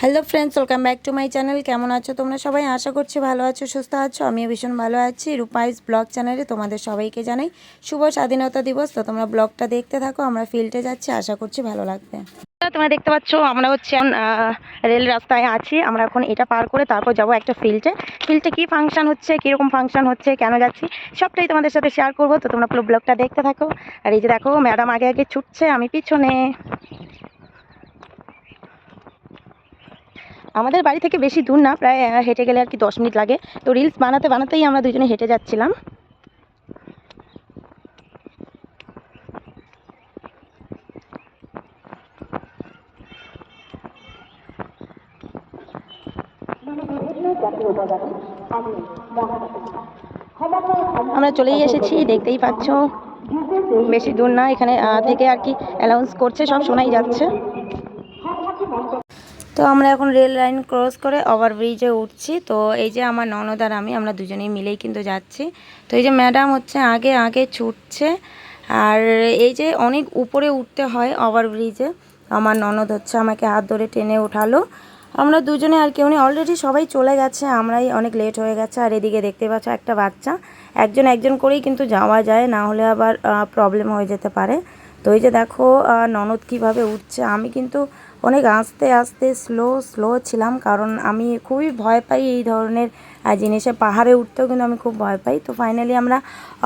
Hello friends welcome back to my channel কেমন আছো তোমরা সবাই? আশা করছি ভালো আছো সুস্থ আছো। আমিও ভীষণ ভালো আছি। রূপাইস ব্লগ চ্যানেলে তোমাদের সবাইকে জানাই শুভ স্বাধীনতা দিবস। তো তোমরা ব্লগটা দেখতে থাকো আমরা ফিল্ডে যাচ্ছি। আশা করছি ভালো লাগবে। তোমরা দেখতে পাচ্ছ আমরা হচ্ছে এখন, রেল রাস্তায় আছি। আমরা এখন এটা পার করে তারপর যাব একটা ফিল্ডে ফিল্ডে কি ফাংশন হচ্ছে কীরকম ফাংশন হচ্ছে কেন যাচ্ছি সবটাই তোমাদের সাথে শেয়ার করব। তো তোমরা পুরো ব্লগটা দেখতে থাকো। আর এই যে দেখো ম্যাডাম আগে আগে ছুটছে আমি পিছনে। আমাদের বাড়ি থেকে বেশি দূর না, প্রায় হেঁটে গেলে আর কি দশ মিনিট লাগে। তো রিলস বানাতে বানাতেই আমরা দুজনে হেঁটে যাচ্ছিলাম। আমরা চলেই এসেছি, দেখতেই পাচ্ছ। বেশি দূর না, এখানে থেকে আর কি অ্যালাউন্স করছে, সব শোনাই যাচ্ছে। তো আমরা এখন রেল লাইন ক্রস করে ওভারব্রিজে উঠছি। তো এই যে আমার ননদ আর আমি, আমরা দুজনেই মিলেই কিন্তু যাচ্ছি। তো এই যে ম্যাডাম হচ্ছে আগে আগে ছুটছে। আর এই যে অনেক উপরে উঠতে হয় ওভারব্রিজে। আমার ননদ হচ্ছে আমাকে হাত ধরে টেনে উঠালো। আমরা দুজনে আর কেউ নেই। অলরেডি সবাই চলে গেছে। আমরাই অনেক লেট হয়ে গেছে। আর এদিকে দেখতে পাচ্ছ একটা বাচ্চা। একজন একজন করেই কিন্তু যাওয়া যায়। না হলে আবার প্রবলেম হয়ে যেতে পারে। তো এই যে দেখো ননদ কীভাবে উঠছে। আমি কিন্তু অনেক আস্তে আস্তে স্লো স্লো ছিলাম। কারণ আমি খুবই ভয় পাই এই ধরনের জিনিসে। পাহাড়ে উঠতেও কিন্তু আমি খুব ভয় পাই। তো ফাইনালি আমরা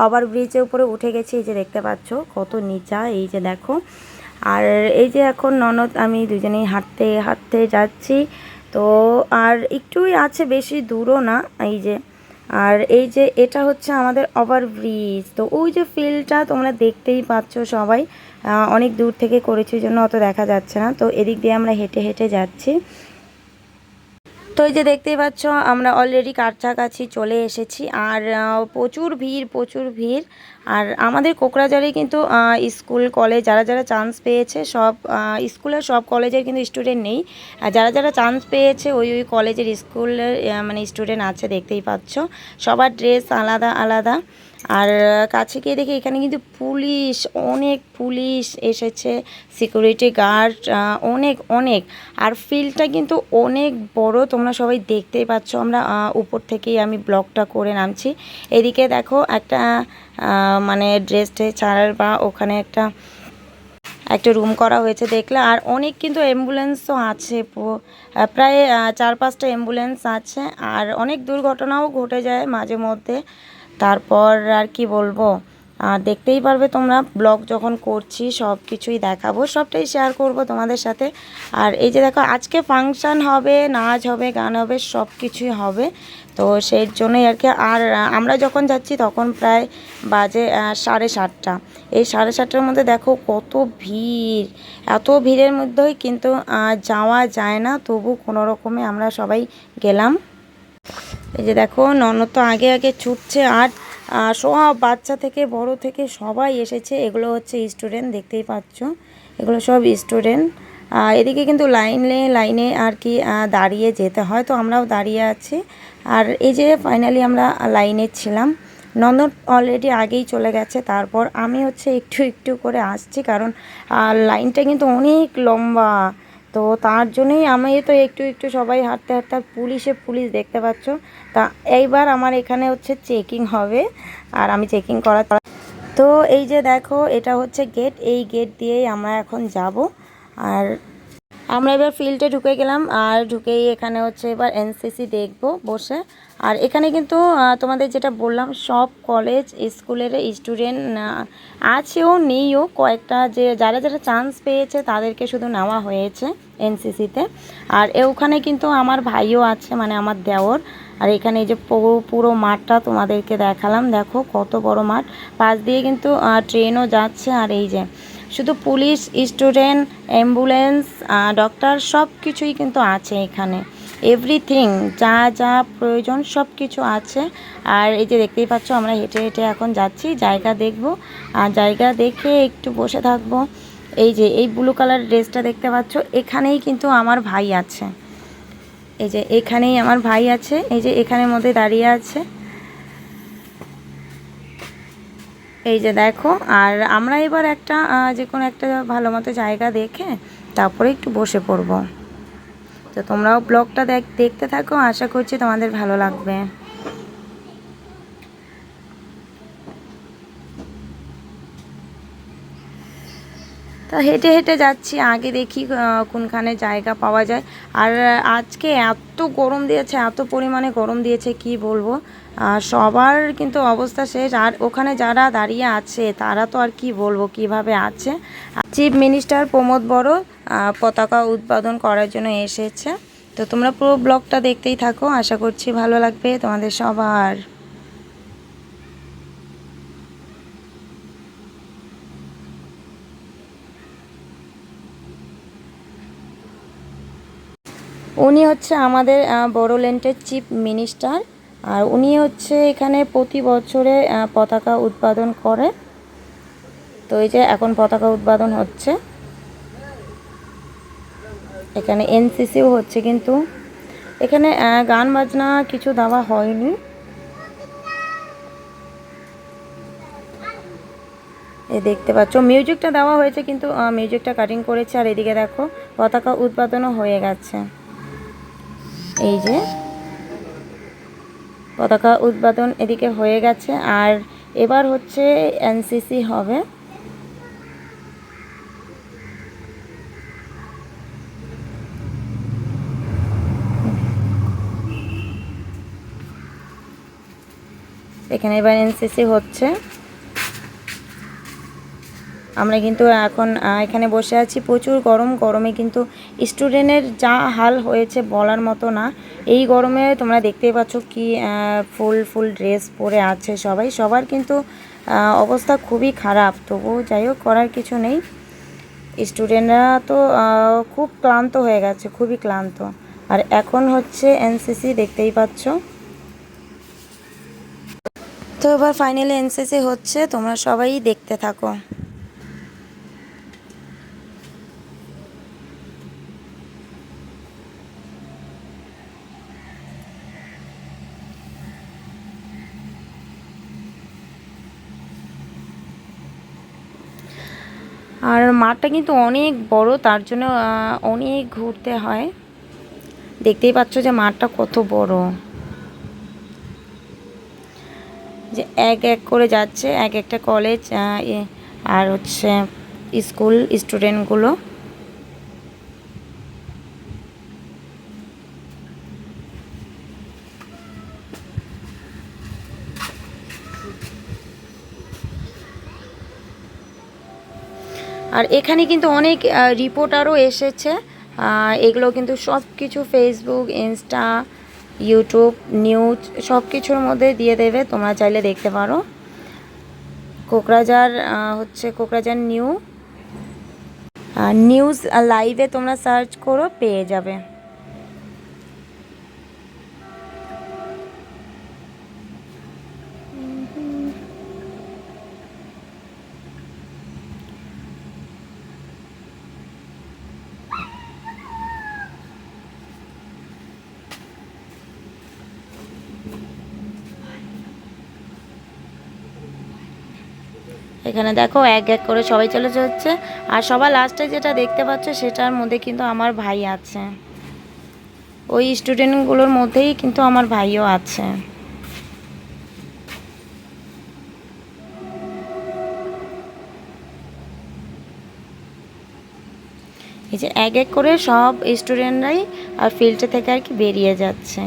ওভার ব্রিজের উপরে উঠে গেছি। এই যে দেখতে পাচ্ছ, কত নিচা। এই যে দেখো। আর এই যে এখন ননদ, আমি দুজনেই হাঁটতে হাঁটতে যাচ্ছি। তো আর একটুই আছে, বেশি দূরও না। এই যে আর এই যে এটা হচ্ছে আমাদের ওভারব্রিজ তো ওই যে ফিল্ডটা তোমরা দেখতেই পাচ্ছ সবাই অনেক দূর থেকে করেছি জন্য অত দেখা যাচ্ছে না। তো এদিক দিয়ে আমরা হেঁটে হেঁটে যাচ্ছি। তো এই যে দেখতেই পাচ্ছ, আমরা অলরেডি কাছাকাছি চলে এসেছি। আর প্রচুর ভিড় প্রচুর ভিড়। আর আমাদের কোকরাঝারে কিন্তু স্কুল, কলেজ, যারা যারা চান্স পেয়েছে, সব স্কুলের সব কলেজের কিন্তু স্টুডেন্ট নেই। আর যারা যারা চান্স পেয়েছে, ওই ওই কলেজের স্কুলের মানে স্টুডেন্ট আছে, দেখতেই পাচ্ছ। সবার ড্রেস আলাদা আলাদা। আর কাছে গিয়ে দেখি এখানে কিন্তু পুলিশ, অনেক পুলিশ এসেছে সিকিউরিটি গার্ড অনেক অনেক। আর ফিল্ডটা কিন্তু অনেক বড়, তোমরা সবাই দেখতেই পাচ্ছ। আমরা উপর থেকেই আমি ব্লগটা করে নামছি। এদিকে দেখো একটা মানে ড্রেস ট্রেস ছাড়ার বা ওখানে একটা একটা রুম করা হয়েছে দেখলে। আর অনেক কিন্তু অ্যাম্বুলেন্সও আছে প্রায় চার পাঁচটা অ্যাম্বুলেন্স আছে। আর অনেক দুর্ঘটনাও ঘটে যায় মাঝে মধ্যে। তারপর আর কি বলব? দেখতেই পারবে তোমরা, ব্লগ যখন করছি সব কিছুই দেখাবো, সবটাই শেয়ার করব তোমাদের সাথে। আর এই যে দেখো, আজকে ফাংশান হবে, নাচ হবে, গান হবে সব কিছুই হবে। তো সেই জন্যই আর কি, আর আমরা যখন যাচ্ছি তখন প্রায় বাজে সাড়ে সাতটা। এই সাড়ে সাতটার মধ্যে দেখো কত ভিড়। এত ভিড়ের মধ্যেই কিন্তু যাওয়া যায় না। তবু কোনো রকমে আমরা সবাই গেলাম। এই যে দেখো, ননদ তো আগে আগে ছুটছে আর সব বাচ্চা থেকে, বড় থেকে সবাই এসেছে। এগুলো হচ্ছে স্টুডেন্ট দেখতেই পাচ্ছ। এগুলো সব স্টুডেন্ট এদিকে কিন্তু লাইনে লাইনে আর কি দাঁড়িয়ে যেতে হয়। তো আমরাও দাঁড়িয়ে আছি। আর এই যে ফাইনালি আমরা লাইনে ছিলাম। ননদ অলরেডি আগেই চলে গেছে। তারপর আমি হচ্ছে একটু একটু করে আসছি। কারণ লাইনটা কিন্তু অনেক লম্বা। তো তার জন্যই আমি তো একটু একটু সবাই হাঁটতে হাঁটতে পুলিশে পুলিশ দেখতে পাচ্ছ। তা এইবার আমার এখানে হচ্ছে চেকিং হবে আর আমি চেকিং করা তো এই যে দেখো, এটা হচ্ছে গেট এই গেট দিয়েই আমরা এখন যাব। আর আমরা এবার ফিল্ডে ঢুকে গেলাম আর ঢুকেই এখানে হচ্ছে এবার এনসিসি দেখব বসে। আর এখানে কিন্তু তোমাদের যেটা বললাম, সব কলেজ স্কুলের স্টুডেন্ট আছেও, নেইও। কয়েকটা যে, যারা যারা চান্স পেয়েছে, তাদেরকে শুধু নেওয়া হয়েছে এনসিসিতে আর ওখানে কিন্তু আমার ভাইও আছে মানে আমার দেওর। আর এখানে এই যে পুরো পুরো মাঠটা তোমাদেরকে দেখালাম, দেখো কত বড় মাঠ। পাশ দিয়ে কিন্তু ট্রেনও যাচ্ছে আর এই যে, শুধু পুলিশ স্টুডেন্ট অ্যাম্বুলেন্স ডক্টর সব কিছুই কিন্তু আছে এখানে। এভরিথিং যা যা প্রয়োজন সব কিছু আছে। আর এই যে দেখতেই পাচ্ছ, আমরা হেঁটে হেঁটে এখন যাচ্ছি, জায়গা দেখব। আর জায়গা দেখে একটু বসে থাকব। এই যে, এই ব্লু কালার ড্রেসটা দেখতে পাচ্ছ, এখানেই কিন্তু আমার ভাই আছে। এই যে এখানেই আমার ভাই আছে, এই যে এখানের মধ্যে দাঁড়িয়ে আছে। এই যে দেখো, আর আমরা এবার একটা যে কোনো একটা ভালো মতো জায়গা দেখে তারপরে একটু বসে পড়ব। তো তোমরাও ব্লগটা দেখ, দেখতে থাকো, আশা করছি তোমাদের ভালো লাগবে। তা হেঁটে হেঁটে যাচ্ছি, আগে দেখি কোনখানে জায়গা পাওয়া যায়। আর আজকে এত গরম দিয়েছে, এত পরিমাণে গরম দিয়েছে, কি বলব? সবার কিন্তু অবস্থা শেষ। আর ওখানে যারা দাঁড়িয়ে আছে, তারা তো আর কি বলব, কীভাবে আছে? চিফ মিনিস্টার প্রমোদ বড় পতাকা উৎপাদন করার জন্য এসেছে। তো তোমরা পুরো ব্লগটা দেখতেই থাকো। আশা করছি ভালো লাগবে তোমাদের সবার। উনি হচ্ছে আমাদের বড়োল্যান্ডের চিফ মিনিস্টার। আর উনি হচ্ছে এখানে প্রতি বছরে পতাকা উৎপাদন করে। তো এই যে এখন পতাকা উৎপাদন হচ্ছে। এখানে এনসিসিও হচ্ছে কিন্তু। এখানে গান বাজনা কিছু দেওয়া হয়নি। এ দেখতে পাচ্ছ, মিউজিকটা দেওয়া হয়েছে কিন্তু মিউজিকটা কাটিং করেছে। আর এদিকে দেখো, পতাকা উৎপাদনও হয়ে গেছে। এই যে পতাকা উদ্বোধন এদিকে হয়ে গেছে। আর এবার হচ্ছে এনসিসি হবে। এখানে এবার এনসিসি হচ্ছে। আমরা কিন্তু এখন এখানে বসে আছি। প্রচুর গরম, গরমে কিন্তু স্টুডেন্টের যা হাল হয়েছে বলার মতো না। এই গরমে তোমরা দেখতেই পাচ্ছ কি ফুল ফুল ড্রেস পরে আছে সবাই। সবার কিন্তু অবস্থা খুবই খারাপ। তবু যাই হোক, করার কিছু নেই। স্টুডেন্টরা তো খুব ক্লান্ত হয়ে গেছে, খুবই ক্লান্ত। আর এখন হচ্ছে এনসিসি দেখতেই পাচ্ছ। তো এবার ফাইনালি এনসিসি হচ্ছে, তোমরা সবাই দেখতে থাকো। আর মাঠটা কিন্তু অনেক বড়, তার জন্য অনেক ঘুরতে হয়। দেখতেই পাচ্ছ যে মাঠটা কত বড়। যে এক এক করে যাচ্ছে, এক একটা কলেজ আর হচ্ছে স্কুল স্টুডেন্টগুলো আর এখানে কিন্তু অনেক রিপোর্টারও এসেছে। এগুলো কিন্তু সব কিছু ফেসবুক ইনস্টা ইউটিউব নিউজ সব কিছুর মধ্যে দিয়ে দেবে। তোমরা চাইলে দেখতে পারো। কোকরাঝার হচ্ছে কোকরাঝার নিউ। নিউজ লাইভে তোমরা সার্চ করো, পেয়ে যাবে। এখানে দেখো এক এক করে সবাই চলে যাচ্ছে। আর সবার লাস্টে যেটা দেখতে পাচ্ছ, সেটার মধ্যে কিন্তু আমার ভাই আছে। ওই স্টুডেন্টগুলোর মধ্যেই কিন্তু আমার ভাইও আছে। এই যে এক এক করে সব স্টুডেন্টরাই আর ফিল্ডে থেকে আর কি বেরিয়ে যাচ্ছে।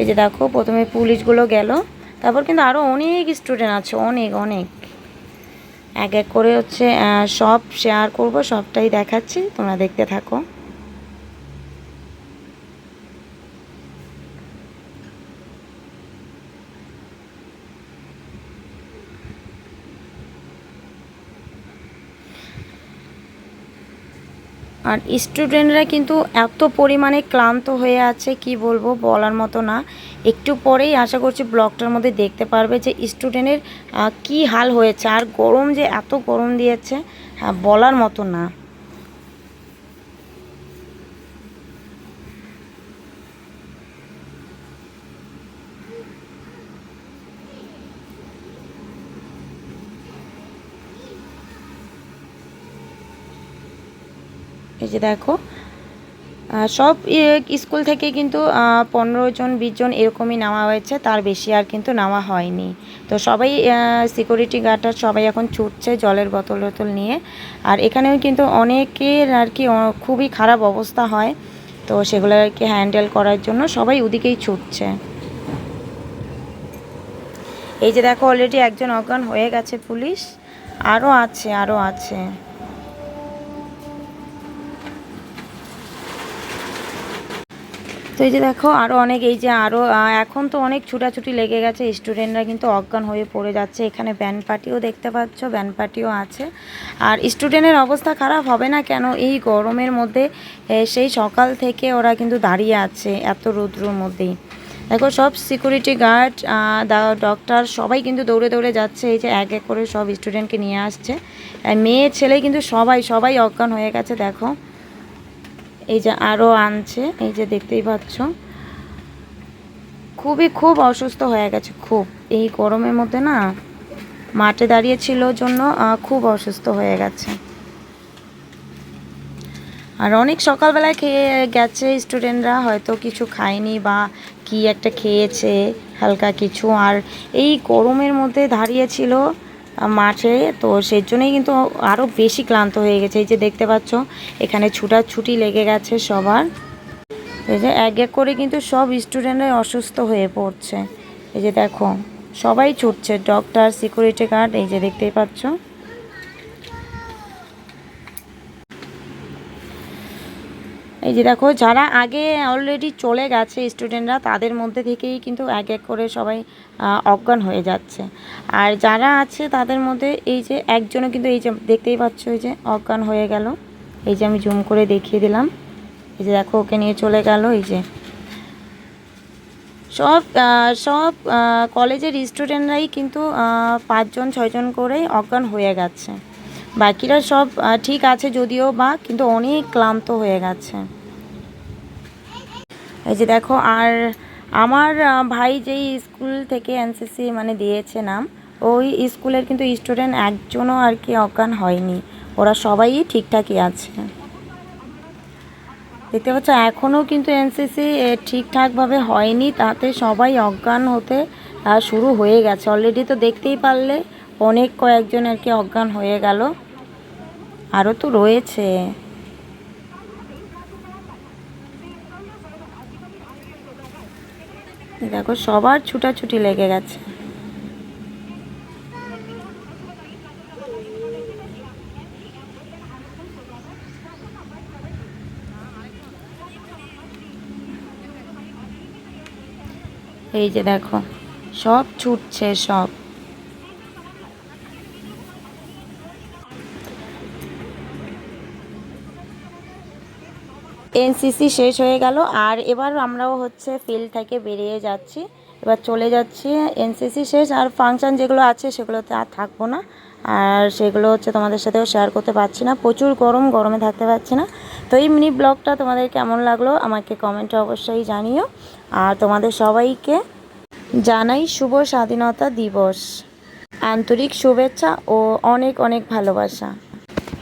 এই যে দেখো, প্রথমে পুলিশগুলো গেল। তারপর কিন্তু আরও অনেক স্টুডেন্ট আছে, অনেক অনেক। এক এক করে হচ্ছে সব শেয়ার করব, সবটাই দেখাচ্ছি, তোমরা দেখতে থাকো। আর স্টুডেন্টরা কিন্তু এত পরিমাণে ক্লান্ত হয়ে আছে কি বলব বলার মতো না। একটু পরেই আশা করছি ব্লগটার মধ্যে দেখতে পারবে যে স্টুডেন্টের কি হাল হয়েছে। আর গরম যে এত গরম দিয়েছে হ্যাঁ, বলার মতো না। এই যে দেখো। সব স্কুল থেকে কিন্তু পনেরো জন, বিশ জন এরকমই নেওয়া হয়েছে। তার বেশি আর কিন্তু নেওয়া হয়নি। তো সবাই সিকিউরিটি গার্ডরা সবাই এখন ছুটছে জলের বোতল টোতল নিয়ে। আর এখানেও কিন্তু অনেকের আর কি খুবই খারাপ অবস্থা হয়। তো সেগুলো আর কি হ্যান্ডেল করার জন্য সবাই ওদিকেই ছুটছে। এই যে দেখো অলরেডি একজন অজ্ঞান হয়ে গেছে পুলিশ। আরও আছে আরও আছে। তো এই যে দেখো আরও অনেক, এই যে আরও এখন তো অনেক ছুটাছুটি লেগে গেছে। স্টুডেন্টরা কিন্তু অজ্ঞান হয়ে পড়ে যাচ্ছে। এখানে ব্যান্ড পার্টিও দেখতে পাচ্ছ, ব্যান্ড পার্টিও আছে। আর স্টুডেন্টের অবস্থা খারাপ হবে না কেন? এই গরমের মধ্যে সেই সকাল থেকে ওরা কিন্তু দাঁড়িয়ে আছে এত রৌদ্রর মধ্যেই। দেখো, সব সিকিউরিটি গার্ড ডক্টর সবাই কিন্তু দৌড়ে দৌড়ে যাচ্ছে। এই যে এক এক করে সব স্টুডেন্টকে নিয়ে আসছে। মেয়ে, ছেলে কিন্তু সবাই সবাই অজ্ঞান হয়ে গেছে, দেখো। এই যে আরও আনছে, এই যে দেখতেই পাচ্ছ। খুবই খুব অসুস্থ হয়ে গেছে, খুব। এই গরমের মধ্যে না, মাঠে দাঁড়িয়ে ছিল জন্য খুব অসুস্থ হয়ে গেছে। আর অনেক সকালবেলায় খেয়ে গেছে স্টুডেন্টরা, হয়তো কিছু খায়নি বা কি একটা খেয়েছে, হালকা কিছু। আর এই গরমের মধ্যে দাঁড়িয়েছিল মাঠে, তো সেই জন্যই কিন্তু আরও বেশি ক্লান্ত হয়ে গেছে। এই যে দেখতে পাচ্ছ, এখানে ছুটাছুটি লেগে গেছে সবার। এই যে এক এক করে কিন্তু সব স্টুডেন্টরাই অসুস্থ হয়ে পড়ছে। এই যে দেখো, সবাই ছুটছে ডক্টর সিকিউরিটি গার্ড এই যে দেখতেই পাচ্ছ। এই যে দেখো, যারা আগে অলরেডি চলে গেছে স্টুডেন্টরা তাদের মধ্যে থেকেই কিন্তু এক এক করে সবাই অজ্ঞান হয়ে যাচ্ছে। আর যারা আছে, তাদের মধ্যে এই যে একজনও কিন্তু এই যে দেখতেই পাচ্ছ, এই যে অজ্ঞান হয়ে গেল। এই যে আমি জুম করে দেখিয়ে দিলাম। এই যে দেখো, ওকে নিয়ে চলে গেল, এই যে। সব সব কলেজের স্টুডেন্টরাই কিন্তু পাঁচজন, ছয়জন করেই অজ্ঞান হয়ে গেছে। বাকিরা সব ঠিক আছে যদিও বা, কিন্তু অনেক ক্লান্ত হয়ে গেছে। এই যে দেখো, আর আমার ভাই যেই স্কুল থেকে এনসিসি মানে দিয়েছে নাম, ওই স্কুলের কিন্তু স্টুডেন্ট একজনও আর কি অজ্ঞান হয়নি। ওরা সবাই ঠিকঠাকই আছে। দেখতে পাচ্ছ, এখনও কিন্তু এনসিসি ঠিকঠাকভাবে হয়নি, তাতে সবাই অজ্ঞান হতে শুরু হয়ে গেছে। অলরেডি তো দেখতেই পারলে, অনেক কয়েকজন আর কি অজ্ঞান হয়ে গেল। আরও তো রয়েছে। দেখো সবার ছুটাছুটি লেগে গেছে। এই যে দেখো সব ছুটছে সব। এনসিসি শেষ হয়ে গেল, আর এবার আমরাও হচ্ছে ফিল্ড থেকে বেরিয়ে যাচ্ছি। এবার চলে যাচ্ছি এনসিসি শেষ, আর ফাংশন যেগুলো আছে সেগুলোতে আর থাকব না। আর সেগুলো হচ্ছে তোমাদের সাথেও শেয়ার করতে পারছি না। প্রচুর গরম, গরমে থাকতে পারছি না। তো এই মিনি ব্লগটা তোমাদের কেমন লাগল আমাকে কমেন্টে অবশ্যই জানিও। আর তোমাদের সবাইকে জানাই শুভ স্বাধীনতা দিবস। আন্তরিক শুভেচ্ছা ও অনেক অনেক ভালোবাসা।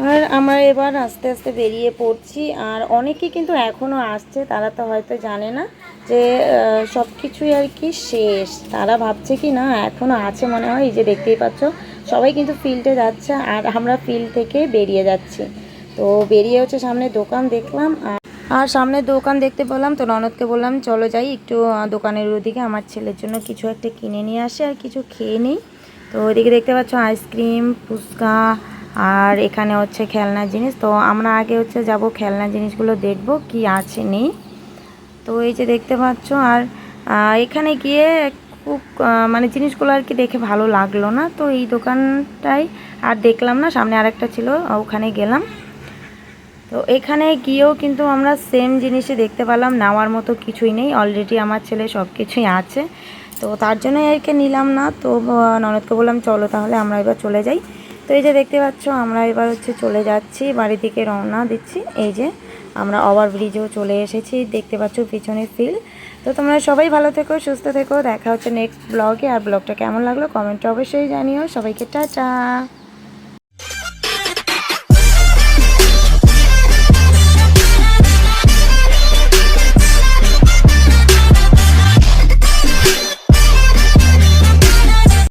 আর আমরা এবার আস্তে আস্তে বেরিয়ে পড়ছি, আর অনেকে কিন্তু এখনও আসছে, তারা তো হয়তো জানে না যে সব কিছুই আর কি শেষ। তারা ভাবছে কি না এখনও আছে মনে হয়, এই যে দেখতেই পাচ্ছ, সবাই কিন্তু ফিল্ডে যাচ্ছে, আর আমরা ফিল্ড থেকে বেরিয়ে যাচ্ছি। তো বেরিয়ে হচ্ছে সামনে দোকান দেখলাম, আর আর সামনে দোকান দেখতে পেলাম, তো ননদকে বললাম, চলো যাই, একটু দোকানের ওদিকে আমার ছেলের জন্য কিছু একটা কিনে নিয়ে আসে, আর কিছু খেয়ে নিই। তো ওইদিকে দেখতে পাচ্ছ আইসক্রিম ফুচকা আর এখানে হচ্ছে খেলনার জিনিস। তো আমরা আগে হচ্ছে যাব খেলনা জিনিসগুলো দেখব কি আছে নেই। তো এই যে দেখতে পাচ্ছ, আর এখানে গিয়ে খুব মানে জিনিসগুলো আর কি দেখে ভালো লাগল না। তো এই দোকানটাই আর দেখলাম না, সামনে আরেকটা ছিল, ওখানে গেলাম। তো এখানে গিয়েও কিন্তু আমরা সেম জিনিসে দেখতে পেলাম, নেওয়ার মতো কিছুই নেই। অলরেডি আমার ছেলে সব কিছুই আছে। তো তার জন্যই আর কি নিলাম না। তো ননদকে বললাম, চলো তাহলে আমরা এবার চলে যাই। তো এই যে দেখতে পাচ্ছ, আমরা এবার হচ্ছে চলে যাচ্ছি বাড়ি থেকে রওনা দিচ্ছি। এই যে আমরা ওভার ব্রিজেও চলে এসেছি, দেখতে পাচ্ছ পিছনের ফিল তো তোমরা সবাই ভালো থেকো, সুস্থ থেকো, দেখা হচ্ছে নেক্সট ব্লগে আর ব্লগটা কেমন লাগল কমেন্টে অবশ্যই জানিও। সবাইকে টাটা!